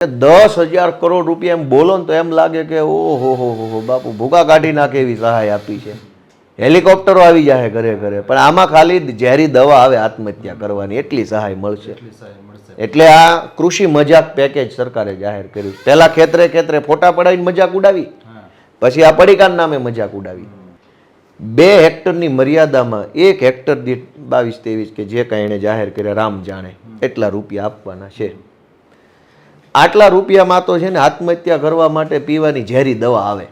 દસ હજાર કરોડ રૂપિયા એમ બોલો ને તો એમ લાગે કે ઓહો હો હો હો બાપુ ભૂકા કાઢી નાખે એવી સહાય આપી છે. હેલિકોપ્ટરો આવી જાય ઘરે ઘરે. પણ આમાં ખાલી ઝેરી દવા આવે આત્મહત્યા કરવાની. એટલી સહાય મળશે. એટલે આ કૃષિ મજાક પેકેજ સરકારે જાહેર કર્યું. પહેલા ખેતરે ખેતરે ફોટા પડાવીને મજાક ઉડાવી. પછી આ પડીકાના નામે મજાક ઉડાવી. બે હેક્ટરની મર્યાદામાં એક હેક્ટર દીઠ બાવીસ ત્રેવીસ કે જે કાંઈ એણે જાહેર કર્યા રામ જાણે. એટલા રૂપિયા આપવાના છે. આટલા રૂપિયામાં તો છે ને આત્મહત્યા કરવા માટે પીવાની ઝેરી દવા આવે.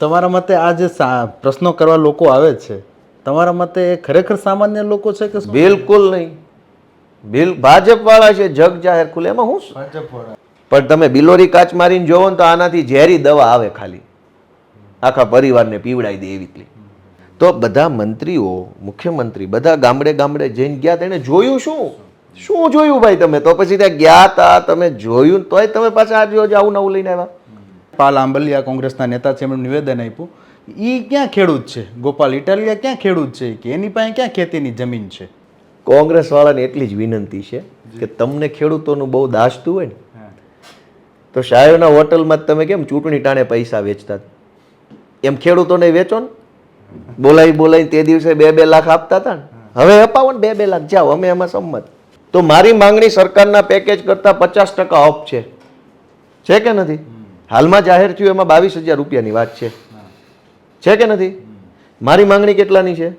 તમારા મતે આ જે પ્રશ્નો કરવા લોકો આવે છે તમારા મતે એ ખરેખર સામાન્ય લોકો છે કે બિલકુલ નહીં. બિલ ભાજપ વાળા છે જગ જાહેર ખુલે એમાં હું શું? પણ તમે બિલોરી કાચ મારીને જોવો ને તો આનાથી ઝેરી દવા આવે ખાલી. આખા પરિવારને પીવડાવી દે એવી રીતે. તો બધા મંત્રીઓ મુખ્યમંત્રી બધા ગામડે ગામડે જઈને ગયા તેણે જોયું શું? શું જોયું ભાઈ તમે? તો પછી ત્યાં ગયા તા તમે જોયું તોય તમે પાછા આજે આજે આવું નવું લઈને આવ્યા? પાલ આંબલિયા કોંગ્રેસના નેતા છે એમણે નિવેદન આપ્યું. એ ક્યાં ખેડૂત છે? ગોપાલ ઇટાલિયા ક્યાં ખેડૂત છે? કે એની પાસે ક્યાં ખેતીની જમીન છે? કોંગ્રેસ વાળાને એટલી જ વિનંતી છે કે તમને ખેડૂતોનું બહુ દાસતું હોય ને તો શાયોના હોટલમાં તમે કેમ ચૂંટણી ટાણે પૈસા વેચતા? એમ ખેડૂતોને વેચો ને? બોલાવી બોલાવી તે દિવસે બે બે લાખ આપતા હતા ને? હવે અપાવો ને બે બે લાખ. જાઓ અમે એમાં સંમત. તો મારી માંગણી સરકારના પેકેજ કરતાં પચાસ ટકા ઓફ છે. છે કે નથી? હાલમાં જાહેર થયું એમાં બાવીસ હજાર રૂપિયાની વાત છે. છે કે નથી? મારી માંગણી કેટલાની છે?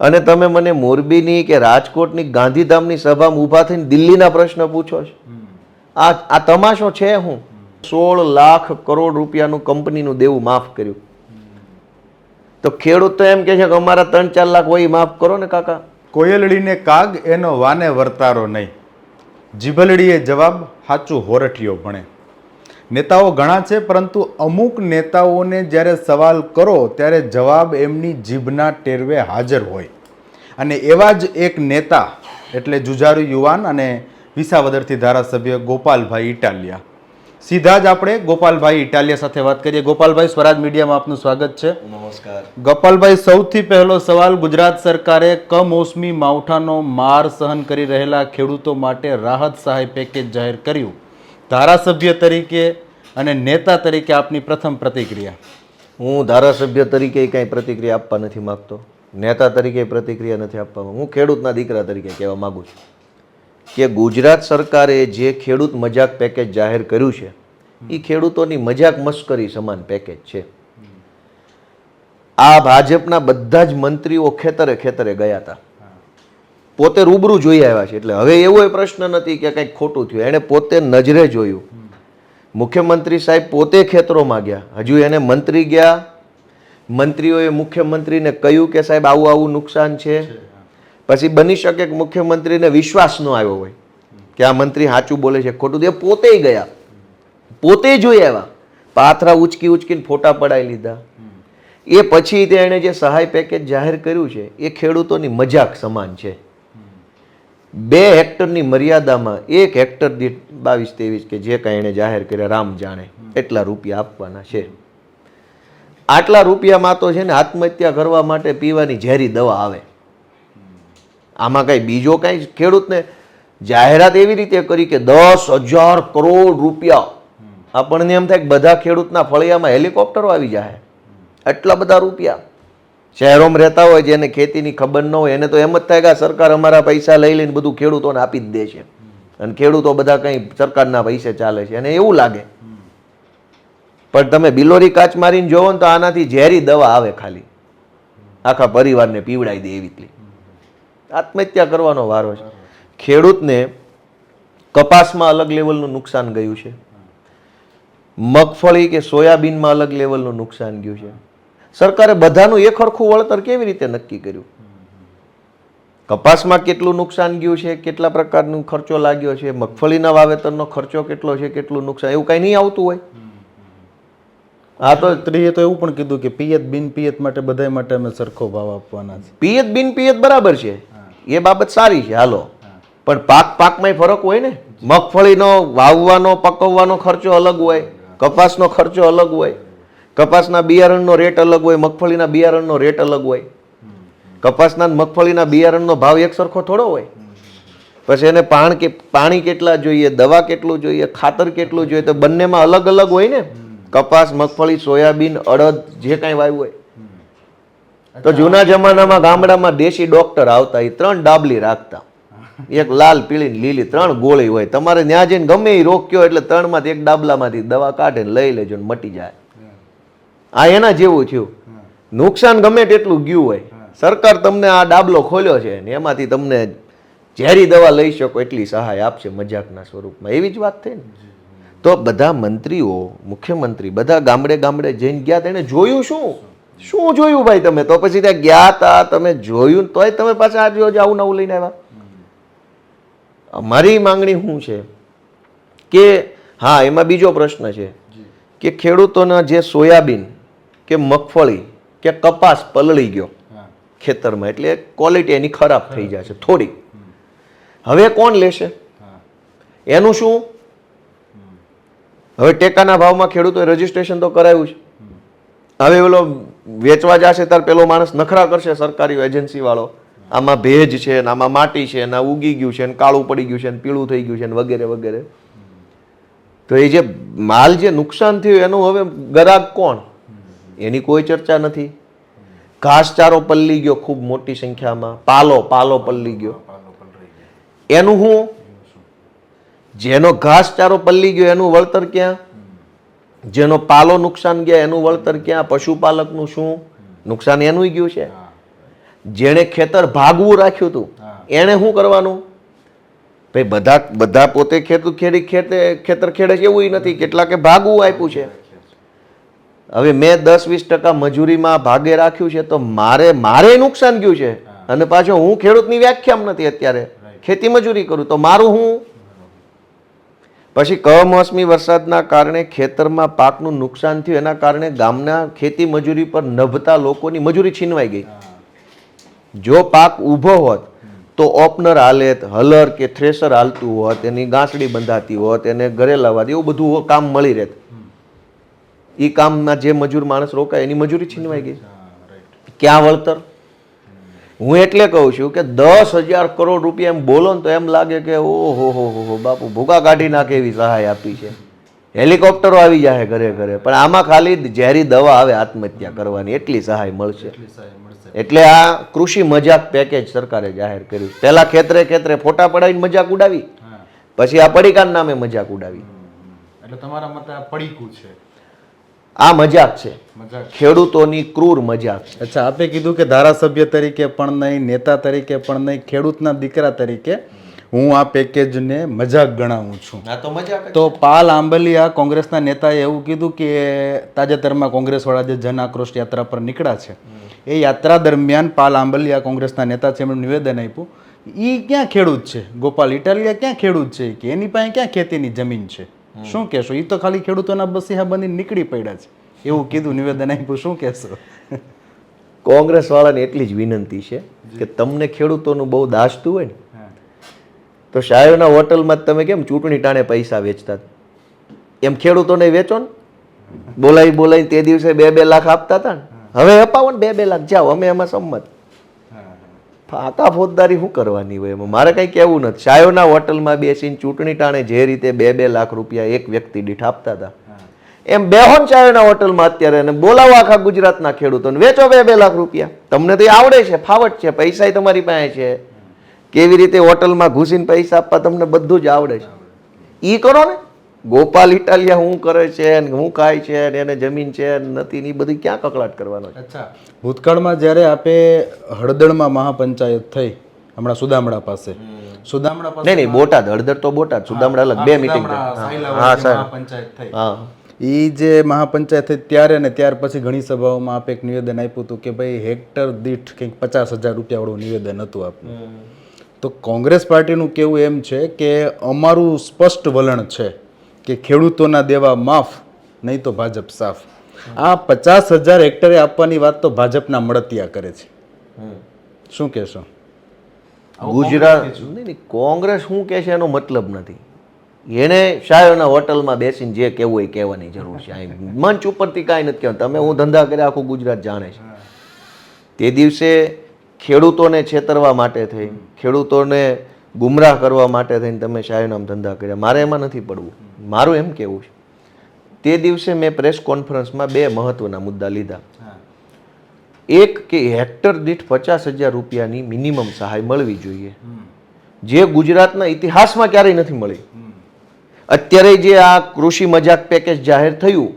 અને તમે મને મોરબીની કે રાજકોટની ગાંધીધામની સભામાં ઊભા થઈને દિલ્હીના પ્રશ્ન પૂછો છો? આ આ તમાશો છે હું? સોળ લાખ કરોડ રૂપિયાનું કંપનીનું દેવું માફ કર્યું. તો ખેડૂત તો એમ કે છે કે અમારા ત્રણ ચાર લાખ હોય માફ કરો ને કાકા. કોયલડીને કાગ એનો વાને વર્તારો નહીં. જીભલડીએ જવાબ સાચું હોરઠિયો ભણે. નેતાઓ ઘણા છે, પરંતુ અમુક નેતાઓને જ્યારે સવાલ કરો, ત્યારે જવાબ એમની જીભના ટેરવે હાજર હોય. અને એવા જ એક નેતા, એટલે જુજારુ યુવાન અને વિસાવદરથી ધારાસભ્ય ગોપાલભાઈ ઇટાલિયા. સીધા જ આપણે ગોપાલભાઈ ઇટાલિયા સાથે વાત કરીએ. ગોપાલભાઈ સ્વરાજ મીડિયામાં આપનું સ્વાગત છે. નમસ્કાર. ગોપાલભાઈ સૌથી પહેલો સવાલ ગુજરાત સરકારે કમોસમી માવઠાનો માર સહન કરી રહેલા ખેડૂતો માટે રાહત સહાય પેકેજ જાહેર કર્યું. ધારાસભ્ય તરીકે અને નેતા તરીકે આપની પ્રથમ પ્રતિક્રિયા? હું ધારાસભ્ય તરીકે કાંઈ પ્રતિક્રિયા આપવા નથી માગતો. નેતા તરીકે પ્રતિક્રિયા નથી આપવા હું ખેડૂતના દીકરા તરીકે કહેવા માગું છું. કે ગુજરાત સરકારે જે ખેડૂત મજાક પેકેજ જાહેર કર્યું છે એ ખેડૂતોની મજાક મસ્કરી સમાન પેકેજ છે. આ ભાજપના બધા જ મંત્રીઓ ખેતરે ખેતરે ગયા હતા. પોતે રૂબરૂ જોઈ આવ્યા છે, એટલે હવે એવો પ્રશ્ન નથી કે કંઈક ખોટું થયું. એણે પોતે નજરે જોયું. મુખ્યમંત્રી સાહેબ પોતે ખેતરોમાં ગયા હજુ એને મંત્રી ગયા. મંત્રીઓએ મુખ્યમંત્રીને કહ્યું કે સાહેબ આવું આવું નુકસાન છે. પછી બની શકે કે મુખ્યમંત્રીને વિશ્વાસ ન આવ્યો હોય કે આ મંત્રી સાચું બોલે છે. ખોટું એ પોતે ગયા. પોતે જોઈ આવ્યા. પાથરા ઉચકી ઉચકીને ફોટા પડાવી લીધા. એ પછી તેણે જે સહાય પેકેજ જાહેર કર્યું છે, એ ખેડૂતોની મજાક સમાન છે. બે હેક્ટરની મર્યાદામાં એક હેક્ટર દીઠ બાવીસ ત્રેવીસ કે જે કાંઈ એણે જાહેર કર્યા, રામ જાણે, એટલા રૂપિયા આપવાના છે. આટલા રૂપિયામાં તો છે ને આત્મહત્યા કરવા માટે પીવાની ઝેરી દવા આવે. આમાં કંઈ બીજો કાંઈ ખેડૂતને જાહેરાત એવી રીતે કરી કે દસ હજાર કરોડ રૂપિયા. આપણને એમ થાય કે બધા ખેડૂતના ફળિયામાં હેલિકોપ્ટરો આવી જાય એટલા બધા રૂપિયા. શહેરોમાં રહેતા હોય જેને ખેતીની ખબર ન હોય એને તો એમ જ થાય કે સરકાર અમારા પૈસા લઈ લઈને બધું ખેડૂતોને આપી જ દે છે. અને ખેડૂતો બધા કંઈ સરકારના પૈસે ચાલે છે. અને એવું લાગે. પણ તમે બિલોરી કાચ મારીને જોવો ને તો આનાથી ઝેરી દવા આવે ખાલી. આખા પરિવારને પીવડાવી દે એવી આત્મહત્યા કરવાનો વારો છે. ખેડૂતને કપાસમાં અલગ લેવલનું નુકસાન ગયું છે. મગફળી કે સોયાબીનમાં અલગ લેવલનું નુકસાન ગયું છે. સરકારે બધાનું એક સરખું વળતર કેવી રીતે નક્કી કર્યું? કપાસમાં કેટલું નુકસાન ગયું છે? કેટલા પ્રકારનો ખર્ચો લાગ્યો છે? મગફળીના વાવેતરનો ખર્ચો કેટલો છે? કેટલું નુકસાન? એવું કાંઈ નહીં આવતું હોય. આ તો ત્રીએ તો એવું પણ કીધું કે પિયત બિન પિયત માટે બધા માટે અમે સરખો ભાવ આપવાના છે પિયત બિન પિયત બરાબર છે. એ બાબત સારી છે, હાલો. પણ પાક પાકમાંય ફરક હોય ને? મગફળીનો વાવવાનો, પકવવાનો ખર્ચો અલગ હોય, કપાસનો ખર્ચો અલગ હોય, કપાસના બિયારણનો રેટ અલગ હોય, મગફળીના બિયારણનો રેટ અલગ હોય. કપાસના મગફળીના બિયારણનો ભાવ એક સરખો થોડો હોય. પછી એને પાણ કે, પાણી કેટલા જોઈએ, દવા કેટલું જોઈએ, ખાતર કેટલું જોઈએ, તો બંનેમાં અલગ અલગ હોય ને? કપાસ, મગફળી, સોયાબીન, અડદ, જે કાંઈ વાવ્યું હોય. તો જૂના જમાનામાં ગામડામાં દેશી ડોક્ટર આવતા એ ત્રણ ડાબલી રાખતા. એક લાલ પીળી લીલી ત્રણ ગોળી હોય. તમારે ત્યાં જઈને ગમે એ રોગ કયો એટલે ત્રણમાંથી એક ડાબલામાંથી દવા કાઢે લઈ લેજો ને મટી જાય. આ એના જેવું થયું. નુકસાન ગમે તેટલું ગયું હોય. સરકાર તમને આ ડાબલો ખોલ્યો છે ને એમાંથી તમને ઝેરી દવા લઈ શકો એટલી સહાય આપશે મજાકના સ્વરૂપમાં. એવી જ વાત થઈ ને. તો બધા મંત્રીઓ મુખ્યમંત્રી બધા ગામડે ગામડે જઈને ગયા તેણે જોયું શું? શું જોયું ભાઈ તમે? તો પછી ત્યાં ગયા તા તમે જોયું તોય તમે પાછા આજે જ આવું નવું લઈને આવ્યા. અમારી માંગણી શું છે? કે હા એમાં બીજો પ્રશ્ન છે કે ખેડૂતોના જે સોયાબીન કે મગફળી કે કપાસ પલળી ગયો ખેતરમાં એટલે ક્વોલિટી એની ખરાબ થઈ જાય છે થોડી. હવે કોણ લેશે? એનું શું? હવે ટેકાના ભાવમાં ખેડૂતોએ રજીસ્ટ્રેશન તો કરાવ્યું છે. હવે પેલો વેચવા જશે ત્યારે પેલો માણસ નખરા કરશે સરકારી એજન્સી વાળો આમાં ભેજ છે ને આમાં માટી છે ને ઉગી ગયું છે ને કાળું પડી ગયું છે ને પીળું થઈ ગયું છે ને વગેરે વગેરે. તો એ જે માલ જે નુકસાન થયું એનું હવે ગરાક કોણ? એની કોઈ ચર્ચા નથી. ઘાસચારો પલ્લી ગયો ખૂબ મોટી સંખ્યામાં. પાલો પાલો પલ્લી ગયો. એનું હું? જેનો ઘાસચારો પલ્લી ગયો એનું વળતર ક્યાં? જેનો પાલો નુકસાન ગયા એનું વળતર ક્યાં? પશુપાલકનું શું? નુકસાન એનું ગયું છે. જેણે ખેતર ભાગવું રાખ્યું હતું એણે શું કરવાનું? ભાઈ બધા બધા પોતે ખેતું ખેડી ખેતે ખેતર ખેડે છે એવું નથી. કેટલાકે ભાગવું આપ્યું છે. હવે મેં દસ વીસ ટકા મજૂરીમાં ભાગે રાખ્યું છે તો મારે મારે નુકસાન ગયું છે. અને પાછો હું ખેડૂતની વ્યાખ્યામ નથી અત્યારે. ખેતી મજૂરી કરું તો મારું હું? પછી કમોસમી વરસાદના કારણે ખેતરમાં પાકનું નુકસાન થયું. એના કારણે ગામના ખેતી મજૂરી પર નભતા લોકોની મજૂરી છીનવાઈ ગઈ. જો પાક ઊભો હોત તો ઓપનર હાલેત હલર કે થ્રેસર હાલતું હોત એની ગાંસડી બંધાતી હોત એને ઘરે લાવવાથી એવું બધું કામ મળી રહેત. એ કામમાં જે મજૂર માણસ રોકાય એની મજૂરી છીનવાઈ ગઈ. ક્યાં વળતર? હું એટલે કહું છું કે દસ હજાર કરોડ રૂપિયા એમ બોલો ને તો એમ લાગે કે ઓહો હો હો હો બાપુ ભૂકા કાઢી નાખે એવી સહાય આપી છે. હેલિકોપ્ટરો આવી જાય ઘરે ઘરે. પણ આમાં ખાલી ઝેરી દવા આવે આત્મહત્યા કરવાની. એટલી સહાય મળશે. એટલે આ કૃષિ મજાક પેકેજ સરકારે જાહેર કર્યું. પહેલાં ખેતરે ખેતરે ફોટા પડાવીને મજાક ઉડાવી. પછી આ પડીકાર નામે મજાક ઉડાવી. એટલે તમારા મતે આ પડીકું છે. આ મજાક છે. ખેડૂતોની ક્રૂર મજાક છે. અચ્છા આપે કીધું કે ધારાસભ્ય તરીકે પણ નહીં નેતા તરીકે પણ નહીં ખેડૂતના દીકરા તરીકે હું આ પેકેજને મજાક ગણાવું છું. આ તો મજાક તો પાલ આંબલિયા કોંગ્રેસના નેતાએ એવું કીધું કે તાજેતરમાં કોંગ્રેસવાળા જે જન આક્રોશ યાત્રા પર નીકળ્યા છે એ યાત્રા દરમિયાન પાલ આંબલિયા કોંગ્રેસના નેતા છે એમણે નિવેદન આપ્યું એ ક્યાં ખેડૂત છે? ગોપાલ ઇટાલિયા ક્યાં ખેડૂત છે? કે એની પાસે ક્યાં ખેતીની જમીન છે? શું કહેશો? એ તો ખાલી ખેડૂતોના બસીહા બની નીકળી પડ્યા છે. એવું કીધું નિવેદન આપ્યું. શું કહેશો? કોંગ્રેસ વાળાને એટલી જ વિનંતી છે કે તમને ખેડૂતોનું બહુ દાસતું હોય ને તો શાયરના હોટલમાં તમે કેમ ચૂંટણી ટાણે પૈસા વેચતા? એમ ખેડૂતોને વેચો ને? બોલાવી બોલાવી તે દિવસે બે બે લાખ આપતા હતા ને? હવે અપાવો ને બે બે લાખ. જાઓ અમે એમાં સંમત. ફાકા ફોજદારી શું કરવાની હોય એમાં? મારે કંઈ કહેવું નથી. શાયોના હોટલમાં બેસીને ચૂંટણી ટાણે જે રીતે બે બે લાખ રૂપિયા એક વ્યક્તિ દીઠ આપતા હતા. એમ બેહોન ચાયોના હોટલમાં અત્યારે અને બોલાવો આખા ગુજરાતના ખેડૂતોને. વેચો બે બે લાખ રૂપિયા. તમને તો એ આવડે છે ફાવટ છે પૈસા તમારી પાસે છે. કેવી રીતે હોટલમાં ઘૂસીને પૈસા આપવા તમને બધું જ આવડે છે. ઈ કરો ને. ગોપાલ ઇટાલિયા શું કરે છે ને શું ખાય છે ને એને જમીન છે ને નથી ની બધી ક્યાં કકળાટ કરવાનો છે? અચ્છા. ભૂતકાળમાં જ્યારે આપે હળદળમાં મહાપંચાયત થઈ હમણાં સુદામડા પાસે. સુદામડા પાસે નહીં નહીં બોટાદ હળદર તો બોટાદ સુદામડા અલગ બે મિટિંગ હા સાહેબ. થઈ. હા. એ જે મહાપંચાયત થઈ ત્યારે ને ત્યાર પછી ઘણી સભાઓમાં આપે એક નિવેદન આપ્યું હતું કે ભાઈ હેક્ટર દીઠ કંઈક પચાસ હજાર રૂપિયાવાળું નિવેદન હતું આપનું. તો કોંગ્રેસ પાર્ટીનું કેવું એમ છે કે અમારું સ્પષ્ટ વલણ છે કે ખેડૂતોના દેવા માફ નહીં તો ભાજપ સાફ. આ પચાસ હજાર હેક્ટરે આપવાની વાત તો ભાજપના મળતિયા કરે છે. શું કહેશો? ગુજરાત કોંગ્રેસ શું કહે છે એનો મતલબ નથી. એને શાયોના હોટલમાં બેસીને જે કહેવું હોય એ કહેવાની જરૂર છે. અહીં મંચ ઉપરથી કાંઈ નથી કહેવાનું. તમે હું ધંધા કર્યા આખું ગુજરાત જાણે છે. તે દિવસે ખેડૂતોને છેતરવા માટે થઈ ખેડૂતોને ગુમરાહ કરવા માટે થઈને તમે શાયનામ ધંધા કર્યા. મારે એમાં નથી પડવું. મારું એમ કેવું છે તે દિવસે મેં પ્રેસ કોન્ફરન્સમાં બે મહત્વના મુદ્દા લીધા. એક કે હેક્ટર દીઠ પચાસ હજાર રૂપિયાની મિનિમમ સહાય મળવી જોઈએ. જે ગુજરાતના ઇતિહાસમાં ક્યારેય નથી મળી. અત્યારે જે આ કૃષિ મજાક પેકેજ જાહેર થયું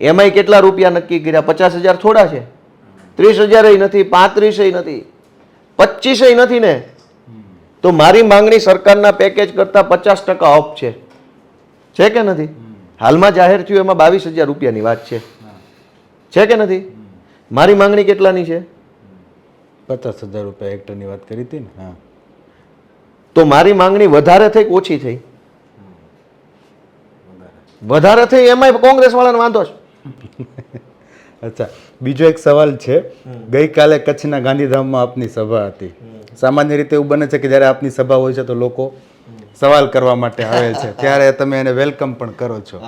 એમાંય કેટલા રૂપિયા નક્કી કર્યા? પચાસ હજાર થોડા છે. ત્રીસ હજાર નથી પાંત્રીસ નથી પચીસ નથી ને? તો મારી માંગણી સરકારના પેકેજ કરતાં પચાસ ટકા ઓફ છે. છે કે નથી? હાલમાં જાહેર થયું એમાં બાવીસ હજાર રૂપિયાની વાત છે. છે કે નથી? મારી માંગણી કેટલાની છે? પચાસ હજાર રૂપિયા હેક્ટરની વાત કરી હતી ને? હા. તો મારી માંગણી વધારે થઈ કે ઓછી થઈ? વધારે થઈ એમાંય કોંગ્રેસ વાળાને વાંધો છે. અચ્છા બીજો એક સવાલ છે. ગઈકાલે કચ્છના ગાંધીધામમાં આપની સભા હતી. સામાન્ય રીતે એવું બને છે કે જ્યારે આપની સભા હોય છે તો લોકો સવાલ કરવા માટે આવે છે. ત્યારે તમે એને વેલકમ પણ કરો છો.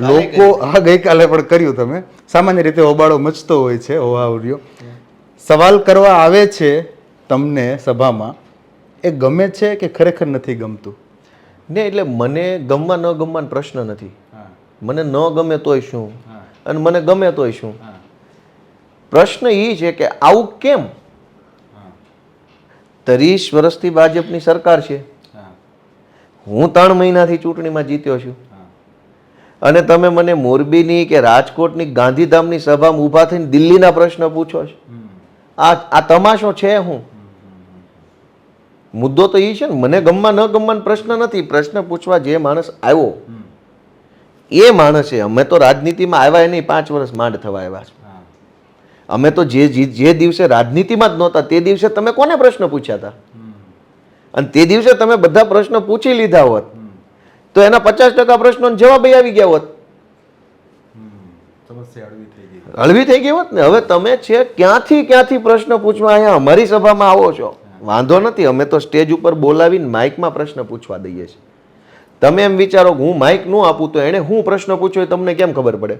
લોકો હા ગઈકાલે પણ કર્યું તમે. સામાન્ય રીતે હોબાળો મચતો હોય છે હોવાવર્યો સવાલ કરવા આવે છે તમને સભામાં એ ગમે છે કે ખરેખર નથી ગમતું? ને એટલે મને ગમવા ન ગમવાનો પ્રશ્ન નથી. મને ન ગમે તોય શું? અને મને ગમે તોય શું? પ્રશ્ન એ છે કે આવું કેમ? ત્રીસ વર્ષથી ભાજપની સરકાર છે. હું ત્રણ મહિનાથી ચૂંટણીમાં જીત્યો છું. અને તમે મને મોરબીની કે રાજકોટની ગાંધીધામની સભામાં ઊભા થઈને દિલ્હીના પ્રશ્ન પૂછો છો. આ આ તમાશો છે હું. મુદ્દો તો એ છે ને મને ગમવા ન ગમવાનો પ્રશ્ન નથી. પ્રશ્ન પૂછવા જે માણસ આવ્યો એ માણસે અમે તો રાજનીતિમાં આવ્યા નહીં પાંચ વર્ષ માંડ થવા આવ્યા છે. અમે તો જે જે- જે દિવસે રાજનીતિમાં જ નહોતા તે દિવસે તમે કોને પ્રશ્ન પૂછ્યા હતા? અને તે દિવસે તમે બધા પ્રશ્ન પૂછી લીધા હોત તો એના પચાસ ટકા પ્રશ્નો જવાબ આવી ગયા હોત. હળવી થઈ ગઈ હોત. ને? હવે તમે છે ક્યાંથી ક્યાંથી પ્રશ્ન પૂછવા અહીંયા અમારી સભામાં આવો છો? વાંધો નથી અમે તો સ્ટેજ ઉપર બોલાવીને માઇકમાં પ્રશ્ન પૂછવા દઈએ છીએ. તમે એમ વિચારો કે હું માઇક ન આપું તો એણે હું પ્રશ્ન પૂછ્યો એ તમને કેમ ખબર પડે?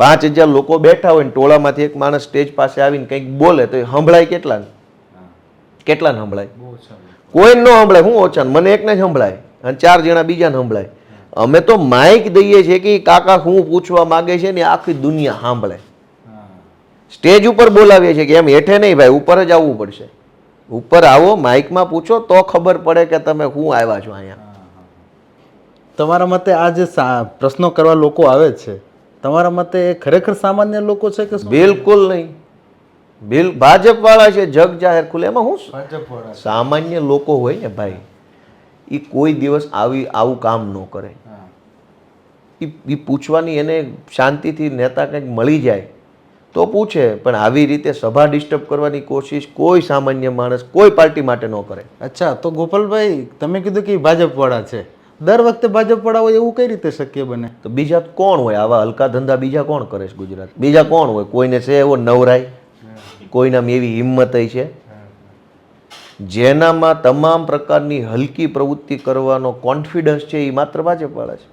પાંચ હજાર લોકો બેઠા હોય ને ટોળામાંથી એક માણસ સ્ટેજ પાસે આવીને કંઈક બોલે તો એ સંભળાય કેટલા કેટલાને સંભળાય? કોઈ ન સંભળાય હું ઓછા મને એકને જ સંભળાય અને ચાર જણા બીજાને સંભળાય. અમે તો માઇક દઈએ છીએ કે કાકા હું પૂછવા માગે છે ને આખી દુનિયા સાંભળે. સ્ટેજ ઉપર બોલાવીએ છીએ કે એમ હેઠે નહીં ભાઈ ઉપર જ આવવું પડશે. ઉપર આવો માઇકમાં પૂછો તો ખબર પડે કે તમે હું આવ્યા છો અહીંયા. તમારા મતે આ જે સા- પ્રશ્નો કરવા લોકો આવે છે તમારા મતે એ ખરેખર સામાન્ય લોકો છે કે બિલકુલ નહીં. બિલ ભાજપ વાળા છે જગ જાહેર ખુલે એમાં હું સામાન્ય લોકો હોય ને ભાઈ એ કોઈ દિવસ આવી આવું કામ ન કરે. એ પૂછવાની એને શાંતિથી નેતા કંઈક મળી જાય તો પૂછે પણ આવી રીતે સભા ડિસ્ટર્બ કરવાની કોશિશ કોઈ સામાન્ય માણસ કોઈ પાર્ટી માટે ન કરે. અચ્છા તો ગોપાલભાઈ તમે કીધું કે ભાજપવાળા છે. દર વખતે ભાજપવાળા હોય એવું કઈ રીતે શક્ય બને? તો બીજા કોણ હોય? આવા હલકા ધંધા બીજા કોણ કરે છે ગુજરાત? બીજા કોણ હોય? કોઈને છે એવો નવરાય? કોઈનામાં એવી હિંમત છે? જેનામાં તમામ પ્રકારની હલકી પ્રવૃત્તિ કરવાનો કોન્ફિડન્સ છે એ માત્ર ભાજપવાળા છે.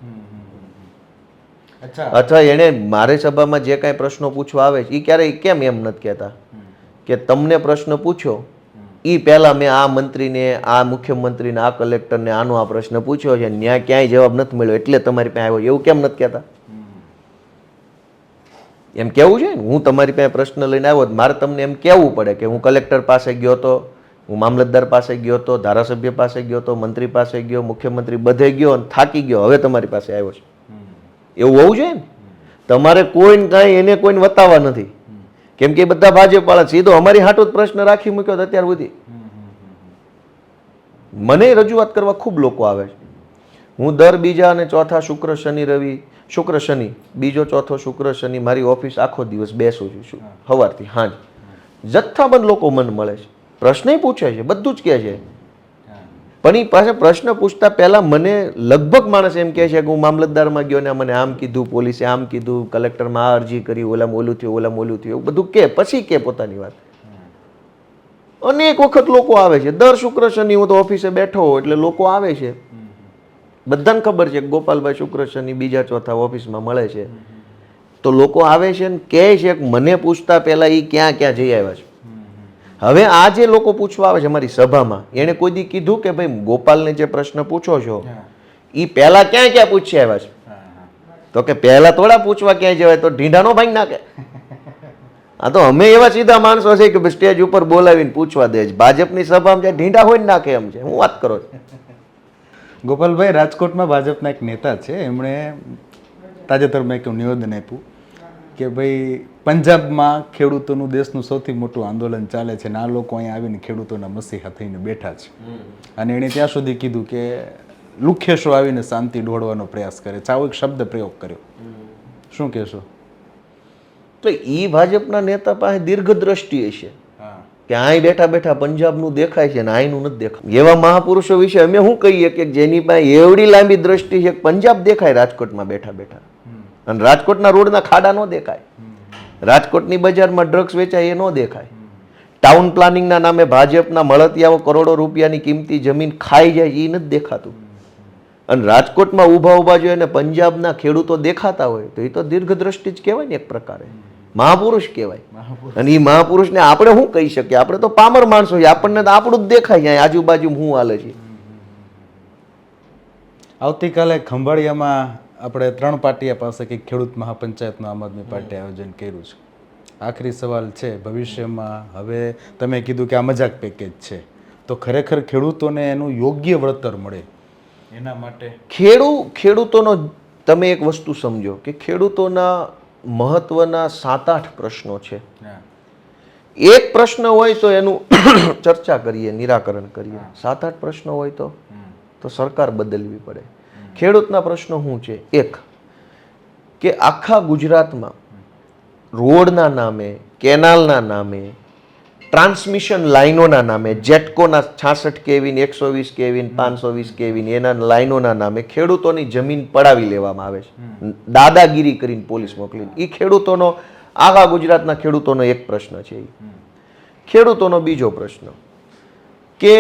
અથવા એણે મારે સભામાં જે કાંઈ પ્રશ્નો પૂછવા આવે છે એ ક્યારેય કેમ એમ નથી કહેતા? કે તમને પ્રશ્ન પૂછ્યો એ પહેલાં મેં આ મંત્રીને આ મુખ્યમંત્રીને આ કલેક્ટરને આનો આ પ્રશ્ન પૂછ્યો છે ત્યાં ક્યાંય જવાબ નથી મળ્યો એટલે તમારી પાસે આવ્યો એવું કેમ નથી કહેતા? એમ કેવું છે હું તમારી પાસે પ્રશ્ન લઈને આવ્યો મારે તમને એમ કહેવું પડે કે હું કલેક્ટર પાસે ગયો તો હું મામલતદાર પાસે ગયો તો ધારાસભ્ય પાસે ગયો તો મંત્રી પાસે ગયો મુખ્યમંત્રી બધે ગયો અને થાકી ગયો. હવે તમારી પાસે આવ્યો છે. એવું હોવું જોઈએ ને? તમારે કોઈને કાંઈ એને કોઈને વતાવવા નથી. કેમ કે બધા ભાજપવાળા. સીધો અમારી હાટો જ પ્રશ્ન રાખી મૂક્યો તો અત્યાર સુધી. મને રજૂઆત કરવા ખૂબ લોકો આવે છે. હું દર બીજા અને ચોથા શુક્ર શનિ રવિ, શુક્ર શનિ, બીજો ચોથો શુક્ર શનિ, મારી ઓફિસ આખો દિવસ બેસું છું સવારથી હાંજ. જથ્થાબંધ લોકો મન મળે છે. પ્રશ્ન પૂછે છે, બધું જ કહે છે. પણ એ પાસે પ્રશ્ન પૂછતા પહેલાં મને લગભગ માણસ એમ કહે છે કે હું મામલતદારમાં ગયો ને મને આમ કીધું, પોલીસે આમ કીધું, કલેક્ટરમાં આ અરજી કરી ઓલા ઓલું થયું, ઓલામ ઓલું થયું, એવું બધું કે પછી કે પોતાની વાત. અનેક વખત લોકો આવે છે. દર શુક્ર શનિ હું તો ઓફિસે બેઠો એટલે લોકો આવે છે. બધાને ખબર છે ગોપાલભાઈ શુક્ર શનિ બીજા ચોથા ઓફિસમાં મળે છે. તો લોકો આવે છે ને કહે છે કે મને પૂછતા પહેલાં એ ક્યાં ક્યાં જઈ આવ્યા છે. હવે આ જે લોકો પૂછવા આવે છે અમારી સભામાં એણે કોઈ દી કીધું કે ભાઈ ગોપાલને જે પ્રશ્ન પૂછો છો એ પહેલાં ક્યાં ક્યાં પૂછી આવ્યા છે? તો કે પહેલા થોડા પૂછવા ક્યાંય જવાય તો ઢીંઢાનો ભાઈ નાખે. આ તો અમે એવા સીધા માણસો છે કે સ્ટેજ ઉપર બોલાવીને પૂછવા દે છે. ભાજપની સભામાં જે ઢીંઢા હોય ને નાખે એમ છે. હું વાત કરો છો? ગોપાલભાઈ રાજકોટમાં ભાજપના એક નેતા છે. એમણે તાજેતરમાં એક નિવેદન આપ્યું કે ભાઈ, પંજાબમાં ખેડૂતોનું દેશનું સૌથી મોટું આંદોલન ચાલે છે અને આ લોકો અહીંયા આવીને ખેડૂતોના મસીહા થઈને બેઠા છે. અને એણે ત્યાં સુધી કીધું કે લુખેશો આવીને શાંતિ ઢોળવાનો પ્રયાસ કરે છે. આવો એક શબ્દ પ્રયોગ કર્યો. શું કહેશો? તો એ ભાજપના નેતા પાસે દીર્ઘદ્રષ્ટિ હશે. કે અહીં બેઠા બેઠા પંજાબનું દેખાય છે ને આયનું નથી દેખાય એવા મહાપુરુષો વિશે અમે શું કહીએ કે જેની પાસે એવડી લાંબી દ્રષ્ટિ છે પંજાબ દેખાય રાજકોટમાં બેઠા બેઠા. અને રાજકોટના રોડના ખાડા ન દેખાય. રાજકોટની બજારમાં ડ્રગ્સ વેચાય એ ન દેખાય. ટાઉન પ્લાનિંગના નામે ભાજપના મળતિયાઓ કરોડો રૂપિયાની કિંમતી જમીન ખાઈ જાય એ નથી દેખાતું. અને રાજકોટમાં ઊભા ઊભા જોઈએ અને પંજાબના ખેડૂતો દેખાતા હોય તો એ તો દીર્ઘદ્રષ્ટિ જ કહેવાય ને એક પ્રકારે. મહાપુરુષ કહેવાય. અને એ મહાપુરુષને આપણે શું કહી શકીએ? આપણે તો પામર માણસો છીએ. આપણને તો આપણું જ દેખાય અહીંયા આજુબાજુ શું હાલે છે. આવતીકાલે ખંભાળિયામાં આપણે ત્રણ પાટિયા પાસે કંઈક ખેડૂત મહાપંચાયતનું આમ આદમી પાર્ટીએ આયોજન કર્યું છે. આખરી સવાલ છે ભવિષ્યમાં હવે તમે કીધું કે આ મજાક પેકેજ છે. તો ખરેખર ખેડૂતોને એનું યોગ્ય વળતર મળે? એના માટે ખેડૂ ખેડૂતોનો તમે એક વસ્તુ સમજો કે ખેડૂતોના મહત્વના સાત આઠ પ્રશ્નો છે. એક પ્રશ્ન હોય તો એનું ચર્ચા કરીએ નિરાકરણ કરીએ. સાત આઠ પ્રશ્નો હોય તો? તો સરકાર બદલવી પડે. ખેડૂતના પ્રશ્નો શું છે? એક કે આખા ગુજરાતમાં રોડના નામે કેનાલના નામે ટ્રાન્સમિશન લાઇનોના નામે જેટકોના છાસઠ કેવીન એકસો વીસ કેવીન પાંચસો વીસ કેવીન એના લાઈનોના નામે ખેડૂતોની જમીન પડાવી લેવામાં આવે છે. દાદાગીરી કરીને પોલીસ મોકલીને. એ ખેડૂતોનો આખા ગુજરાતના ખેડૂતોનો એક પ્રશ્ન છે એ ખેડૂતોનો બીજો પ્રશ્ન કે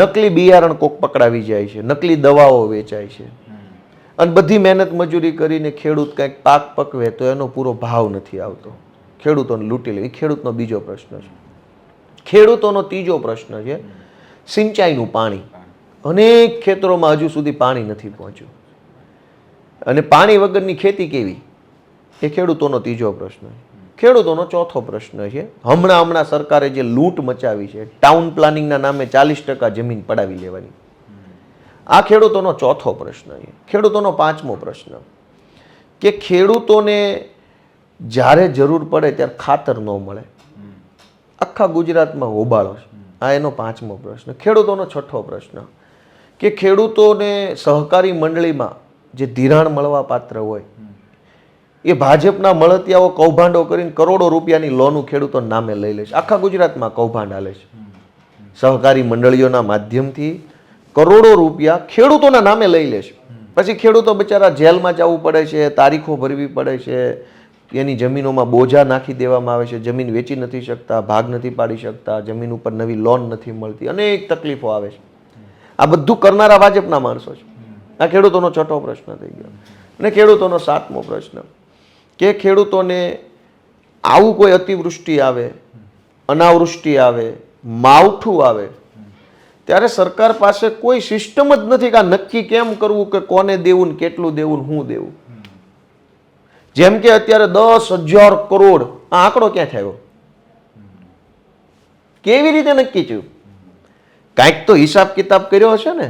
નકલી બિયારણ કોક પકડાવી જાય છે નકલી દવાઓ વેચાય છે. અને બધી મહેનત મજૂરી કરીને ખેડૂત કંઈક પાક પકવે તો એનો પૂરો ભાવ નથી આવતો. ખેડૂતોને લૂંટી લે. એ ખેડૂતનો બીજો પ્રશ્ન છે. ખેડૂતોનો ત્રીજો પ્રશ્ન છે, સિંચાઈનું પાણી. અનેક ખેતરોમાં હજુ સુધી પાણી નથી પહોંચ્યું. અને પાણી વગરની ખેતી કેવી? એ ખેડૂતોનો ત્રીજો પ્રશ્ન છે. ખેડૂતોનો ચોથો પ્રશ્ન છે, હમણાં હમણાં સરકારે જે લૂંટ મચાવી છે, ટાઉન પ્લાનિંગના નામે ચાલીસ ટકા જમીન પડાવી લેવાની. આ ખેડૂતોનો ચોથો પ્રશ્ન છે. ખેડૂતોનો પાંચમો પ્રશ્ન કે ખેડૂતોને જ્યારે જરૂર પડે ત્યારે ખાતર ન મળે. આખા ગુજરાતમાં હોબાળો છે. આ એનો પાંચમો પ્રશ્ન. ખેડૂતોનો છઠ્ઠો પ્રશ્ન. કે ખેડૂતોને સહકારી મંડળીમાં જે ધિરાણ મળવા પાત્ર હોય, એ ભાજપના મળતિયાઓ કૌભાંડો કરીને કરોડો રૂપિયાની લોનું ખેડૂતો નામે લઈ લે છે. આખા ગુજરાતમાં કૌભાંડ હાલે છે. સહકારી મંડળીઓના માધ્યમથી કરોડો રૂપિયા ખેડૂતોના નામે લઈ લે છે. પછી ખેડૂતો બિચારા જેલમાં જવું પડે છે, તારીખો ભરવી પડે છે એની જમીનોમાં બોજા નાખી દેવામાં આવે છે. જમીન વેચી નથી શકતા, ભાગ નથી પાડી શકતા, જમીન ઉપર નવી લોન નથી મળતી. અનેક તકલીફો આવે છે. આ બધું કરનારા ભાજપના માણસો છે. આ ખેડૂતોનો છઠ્ઠો પ્રશ્ન થઈ ગયો. અને ખેડૂતોનો સાતમો પ્રશ્ન. કે ખેડૂતોને આવું કોઈ અતિવૃષ્ટિ આવે, અનાવૃષ્ટિ આવે, માવઠું આવે, ત્યારે સરકાર પાસે કોઈ સિસ્ટમ જ નથી કે આ નક્કી કેમ કરવું કે કોને દેવું ને કેટલું દેવું ને શું દેવું. જેમ કે અત્યારે દસ હજાર કરોડ આ આંકડો ક્યાંથી આવ્યો? કેવી રીતે નક્કી થયું? કાંઈક તો હિસાબ કિતાબ કર્યો હશે ને.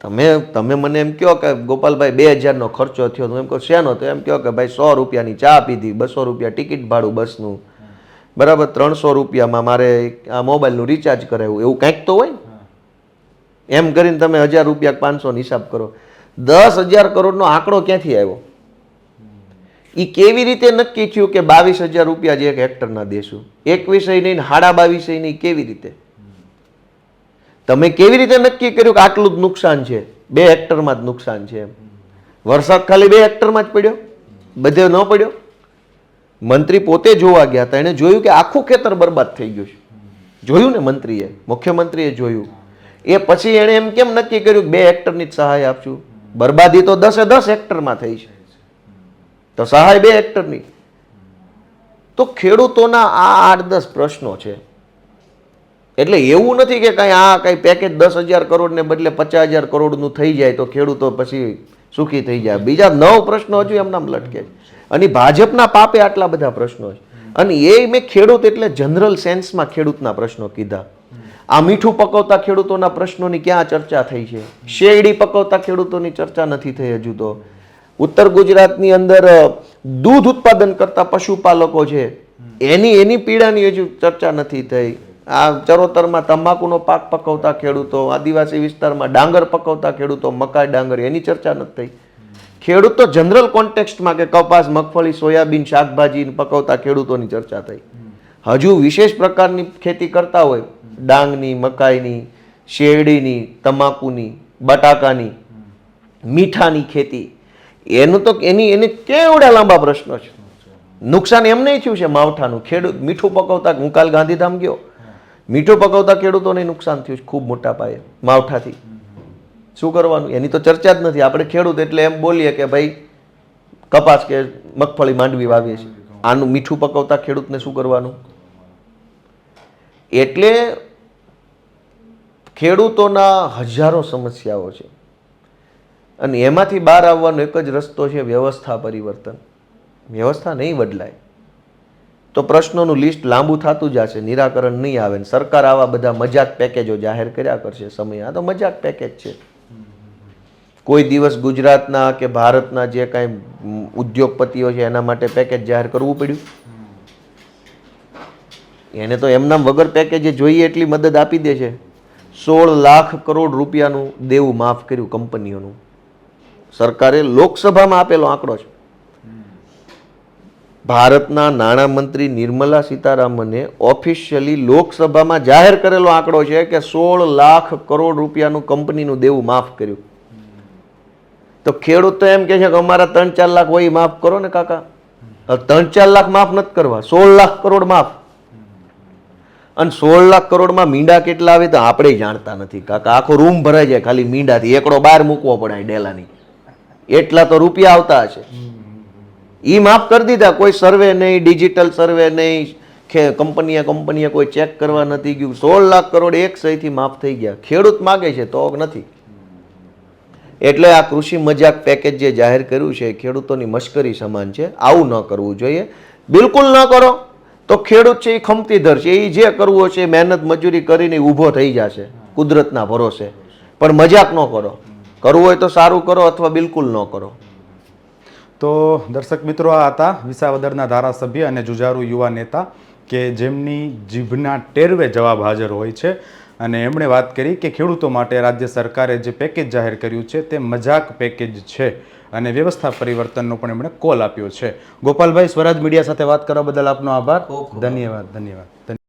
તમે તમે મને એમ કહો કે ગોપાલભાઈ બે હજારનો ખર્ચો થયો હું એમ કહો, શેનો તો એમ કહો કે ભાઈ સો રૂપિયાની ચા પીધી, બસો રૂપિયા ટિકિટ ભાડું બસનું. બરાબર, ત્રણસો રૂપિયામાં મારે આ મોબાઈલનું રિચાર્જ કરાવ્યું, એવું કાંઈક તો હોય એમ કરીને તમે હજાર રૂપિયા પાંચસોનો હિસાબ કરો. દસ હજાર કરોડનો આંકડો ક્યાંથી આવ્યો? એ કેવી રીતે નક્કી થયું કે બાવીસ હજાર રૂપિયા જે એક હેક્ટરના દેશું? એક વિષય નહીં હાડા બાવીસ નહીં, કેવી રીતે? તમે કેવી રીતે નક્કી કર્યું કે આટલું જ નુકસાન છે? બે હેક્ટરમાં જ નુકસાન છે એમ. વરસાદ ખાલી બે હેક્ટરમાં જ પડ્યો? બધે ન પડ્યો? મંત્રી પોતે જોવા ગયા હતા. એણે જોયું કે આખું ખેતર બરબાદ થઈ ગયું છે. જોયું ને મંત્રીએ? મુખ્યમંત્રીએ જોયું. એ પછી એણે એમ કેમ નક્કી કર્યું બે હેક્ટરની જ સહાય આપશું? બરબાદી તો દસે દસ હેક્ટરમાં થઈ છે. તો સહાય બે હેક્ટરની તો ખેડૂતોના આ આઠ દસ પ્રશ્નો છે. એટલે એવું નથી કે કાંઈ આ કાંઈ પેકેજ દસ હજાર કરોડને બદલે પચાસ હજાર કરોડનું થઈ જાય તો ખેડૂતો પછી સુખી થઈ જાય. બીજા નવ પ્રશ્નો હજુ એમનામ લટકે છે. અને ભાજપના પાપે આટલા બધા પ્રશ્નો છે. અને એ મેં ખેડૂત એટલે જનરલ સેન્સમાં ખેડૂતના પ્રશ્નો કીધા. આ મીઠું પકવતા ખેડૂતોના પ્રશ્નોની ક્યાં ચર્ચા થઈ છે? શેરડી પકવતા ખેડૂતોની ચર્ચા નથી થઈ હજુ તો. ઉત્તર ગુજરાતની અંદર દૂધ ઉત્પાદન કરતા પશુપાલકો છે. એની એની પીડાની હજુ ચર્ચા નથી થઈ. આ ચરોતરમાં તંબાકુનો પાક પકવતા ખેડૂતો, આદિવાસી વિસ્તારમાં ડાંગર પકવતા ખેડૂતો, મકાઈ, ડાંગર, એની ચર્ચા નથી થઈ. ખેડૂતો જનરલ કોન્ટેક્સ્ટમાં કે કપાસ, મગફળી, સોયાબીન, શાકભાજી પકવતા ખેડૂતોની ચર્ચા થઈ. હજુ વિશેષ પ્રકારની ખેતી કરતા હોય. ડાંગની, મકાઈની, શેરડીની, તમાકુની, બટાકાની, મીઠાની ખેતી. એનું તો એની, એને કેવડા લાંબા પ્રશ્નો છે. નુકસાન એમ નહીં થયું છે માવઠાનું. ખેડૂત મીઠું પકવતા હું કાલ ગાંધીધામ ગયો. મીઠું પકવતા ખેડૂતોને નુકસાન થયું છે ખૂબ મોટા પાયે, માવઠાથી. શું કરવાનું? એની તો ચર્ચા જ નથી. આપણે ખેડૂત એટલે એમ બોલીએ કે ભાઈ, કપાસ કે મગફળી માંડવી વાવીએ છીએ. આનું મીઠું પકવતા ખેડૂતને શું કરવાનું? એટલે ખેડૂતોના હજારો સમસ્યાઓ છે. અને એમાંથી બહાર આવવાનો એક જ રસ્તો છે વ્યવસ્થા પરિવર્તન. વ્યવસ્થા નહીં બદલાય. તો પ્રશ્નોનું લિસ્ટ લાંબુ થતું જશે, નિરાકરણ નહીં આવે ને સરકાર આવા બધા મજાક પેકેજો જાહેર કર્યા કરશે સમય. આ તો મજાક પેકેજ છે. કોઈ દિવસ ગુજરાતના કે ભારતના જે કાંઈ ઉદ્યોગપતિઓ છે એના માટે પેકેજ જાહેર કરવું પડ્યું? એને તો એમનામ વગર પેકેજે જોઈએ એટલી મદદ આપી દે છે. સોળ લાખ કરોડ રૂપિયાનું દેવું માફ કર્યું કંપનીઓનું. સરકારે લોકસભામાં આપેલો આંકડો છે. ભારતના નાણામંત્રી નિર્મલા સીતારામને ઓફિશિયલી લોકસભામાં જાહેર કરેલો આંકડો છે કે સોળ લાખ કરોડ રૂપિયાનું કંપનીનું દેવું માફ કર્યું. તો ખેડૂત તો એમ કે છે કે અમારા ત્રણ ચાર લાખ હોય માફ કરો ને કાકા. ત્રણ ચાર લાખ માફ નથી કરવા. સોળ લાખ કરોડ માફ. અને સોળ લાખ કરોડમાં મીંડા કેટલા આવે તો આપણે જાણતા નથી કાકા. આખો રૂમ ભરાઈ જાય ખાલી મીંડાથી. એકડો બહાર મૂકવો પડે ડેલાની. એટલા તો રૂપિયા આવતા હશે. એ માફ કરી દીધા, કોઈ સર્વે નહીં ડિજિટલ સર્વે નહીં કંપનીએ કંપનીએ કોઈ ચેક કરવા નથી ગયું. સોળ લાખ કરોડ એક સહીથી માફ થઈ ગયા. ખેડૂત માગે છે, તો નથી. એટલે આ કૃષિ મજાક પેકેજ જે જાહેર કર્યું છે ખેડૂતોની મશ્કરી સમાન છે. આવું ન કરવું જોઈએ. બિલકુલ ન કરો. તો ખેડૂત છે, એ ખમતી ધરશે એ જે કરવું છે મહેનત મજૂરી કરીને ઊભો થઈ જશે. કુદરતના ભરોસે. પણ મજાક ન કરો. કરવું હોય તો સારું કરો અથવા બિલકુલ ન કરો. તો દર્શક મિત્રો આ હતા વિસાવદરના ધારાસભ્ય અને જુજારુ યુવા નેતા કે જેમની જીભના ટેરવે જવાબ હાજર હોય છે. અને એમણે વાત કરી કે ખેડૂતો માટે રાજ્ય સરકારે જે પેકેજ જાહેર કર્યું છે તે મજાક પેકેજ છે અને વ્યવસ્થા પરિવર્તનનો પણ એમણે કોલ આપ્યો છે. ગોપાલભાઈ સ્વરાજ મીડિયા સાથે વાત કરવા બદલ આપનો આભાર. ધન્યવાદ ધન્યવાદ.